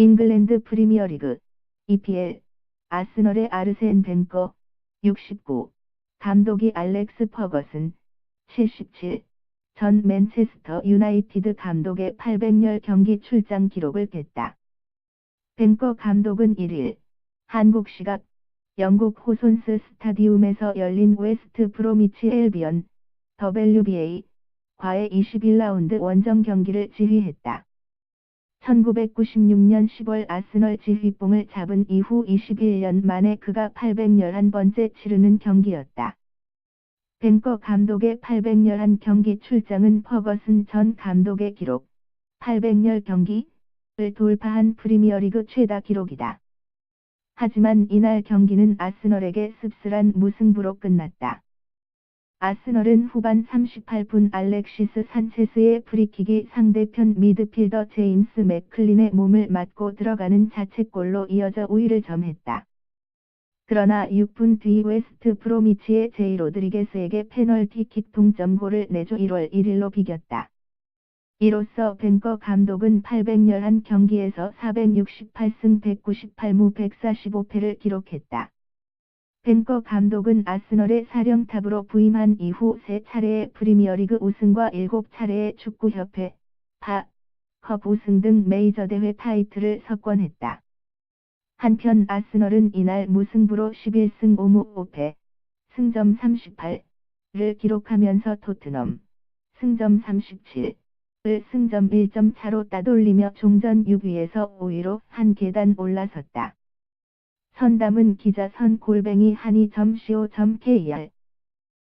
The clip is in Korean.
잉글랜드 프리미어리그 EPL 아스널의 아르센 벤거 69 감독이 알렉스 퍼거슨 77 전 맨체스터 유나이티드 감독의 800열 경기 출장 기록을 깼다. 벤거 감독은 1일 한국 시각 영국 호손스 스타디움에서 열린 웨스트 브로미치 엘비언 WBA 과의 21라운드 원정 경기를 지휘했다. 1996년 10월 아스널 지휘봉을 잡은 이후 21년 만에 그가 811번째 치르는 경기였다. 벤커 감독의 811 경기 출장은 퍼거슨 전 감독의 기록 800열 경기를 돌파한 프리미어리그 최다 기록이다. 하지만 이날 경기는 아스널에게 씁쓸한 무승부로 끝났다. 아스널은 후반 38분 알렉시스 산체스의 프리킥이 상대편 미드필더 제임스 맥클린의 몸을 맞고 들어가는 자책골로 이어져 우위를 점했다. 그러나 6분 뒤 웨스트 브로미치의 제이 로드리게스에게 페널티킥 동점골을 내줘 1월 1일로 비겼다. 이로써 벤거 감독은 811 경기에서 468승 198무 145패를 기록했다. 벤거 감독은 아스널의 사령탑으로 부임한 이후 3차례의 프리미어리그 우승과 7차례의 축구협회, 파, 컵 우승 등 메이저 대회 타이틀을 석권했다. 한편 아스널은 이날 무승부로 11승 5무 5패, 승점 38를 기록하면서 토트넘, 승점 37, 을 승점 1점 차로 따돌리며 종전 6위에서 5위로 한 계단 올라섰다. 선담은 기자 선 골뱅이 한이.co.kr